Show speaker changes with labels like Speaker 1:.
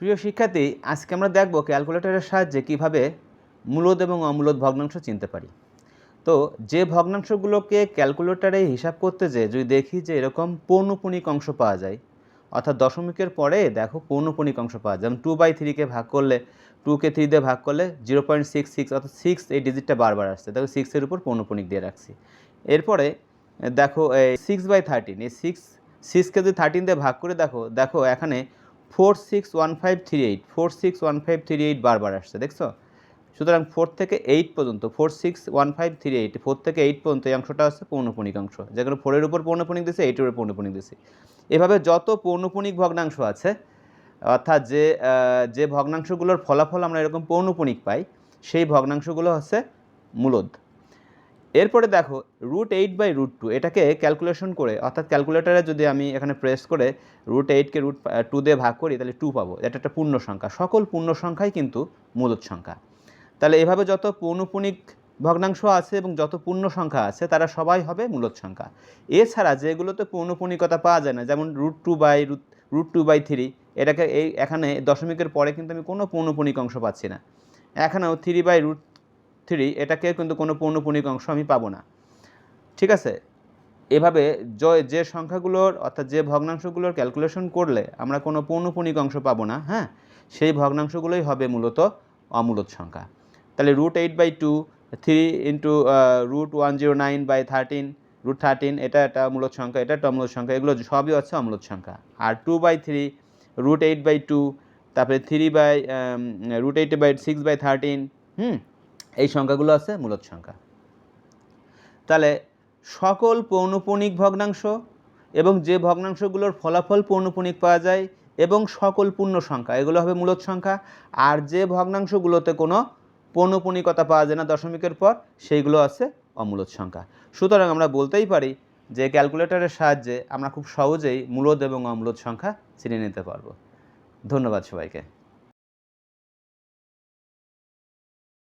Speaker 1: প্রিয় শিক্ষার্থী, আজকে আমরা দেখব ক্যালকুলেটরের সাহায্যে কীভাবে মূলদ এবং অমূলদ ভগ্নাংশ চিনতে পারি। তো যে ভগ্নাংশগুলোকে ক্যালকুলেটরে হিসাব করতে যেয়ে যদি দেখি যে এরকম পৌনপুণিক অংশ পাওয়া যায়, অর্থাৎ দশমিকের পরে দেখো পৌনপুণিক অংশ পাওয়া যায়। যেমন টু বাই থ্রিকে ভাগ করলে টুকে থ্রি দিয়ে ভাগ করলে জিরো পয়েন্ট সিক্স সিক্স অর্থাৎ সিক্স এই ডিজিটটা বারবার আসছে। দেখো সিক্সের উপর পৌনপুণিক দিয়ে রাখছি। এরপরে দেখো সিক্স বাই থার্টিন এই সিক্স সিক্সকে যদি থার্টিন দিয়ে ভাগ করে দেখো দেখো এখানে four six one five three eight four six one five three eight বারবার আসছে, দেখছ? সুতরাং ফোর থেকে এইট পর্যন্ত four six one five three eight four থেকে এইট পর্যন্ত এই অংশটা হচ্ছে পৌনপুণিক অংশ। যেখানে ফোরের উপর পৌনপুণিক দিয়েছে এইটের উপর পৌনপুণিক দিয়েছে এভাবে যত পৌনপুণিক ভগ্নাংশ আছে, অর্থাৎ যে যে ভগ্নাংশগুলোর ফলাফল আমরা এরকম পৌনপুণিক পাই, সেই ভগ্নাংশগুলো হচ্ছে মূলদ। এরপরে দেখো root eight by root two এটাকে ক্যালকুলেশন করে, অর্থাৎ ক্যালকুলেটারে যদি আমি এখানে প্রেস করে রুট এইটকে রুট টু দিয়ে ভাগ করি, তাহলে টু পাবো। এটা একটা পূর্ণ সংখ্যা। সকল পূর্ণ সংখ্যাই কিন্তু মূলত সংখ্যা। তাহলে এভাবে যত পৌনপুণিক ভগ্নাংশ আছে এবং যত পূর্ণ সংখ্যা আছে, তারা সবাই হবে মূলত সংখ্যা। এছাড়া যেগুলোতে পৌনপুণিকতা পাওয়া যায় না, যেমন root two by root root two by three এটাকে এই এখানে দশমিকের পরে কিন্তু আমি কোনো পৌনপুণিক অংশ পাচ্ছি না। এখানেও থ্রি বাই রুট থ্রি, এটাকে কিন্তু কোনো পৌনপুণিক অংশ আমি পাবো না। ঠিক আছে? এভাবে যে সংখ্যাগুলোর অর্থাৎ যে ভগ্নাংশগুলোর ক্যালকুলেশন করলে আমরা কোনো পৌনপুণিক অংশ পাবো না হ্যাঁ? সেই ভগ্নাংশগুলোই হবে মূলত অমূলত সংখ্যা। তাহলে root eight by two three into root one zero nine by thirteen root thirteen এটা একটা মূলদ সংখ্যা, এটা একটা অমূলদ সংখ্যা, এগুলো সবই হচ্ছে অমূলত সংখ্যা। আর two by three root eight by two তারপরে three by root eight by six by thirteen হুম? এই সংখ্যাগুলো আছে মূলদ সংখ্যা। তাহলে সকল পৌনপুণিক ভগ্নাংশ এবং যে ভগ্নাংশগুলোর ফলাফল পৌনপুণিক পাওয়া যায় এবং সকল পূর্ণ সংখ্যা, এগুলো হবে মূলদ সংখ্যা। আর যে ভগ্নাংশগুলোতে কোনো পৌনপুণিকতা পাওয়া যায় না দশমিকের পর, সেইগুলো আছে অমূলদ সংখ্যা। সুতরাং আমরা বলতেই পারি যে ক্যালকুলেটরের সাহায্যে আমরা খুব সহজেই মূলদ এবং অমূলদ সংখ্যা চিনে নিতে পারব। ধন্যবাদ সবাইকে।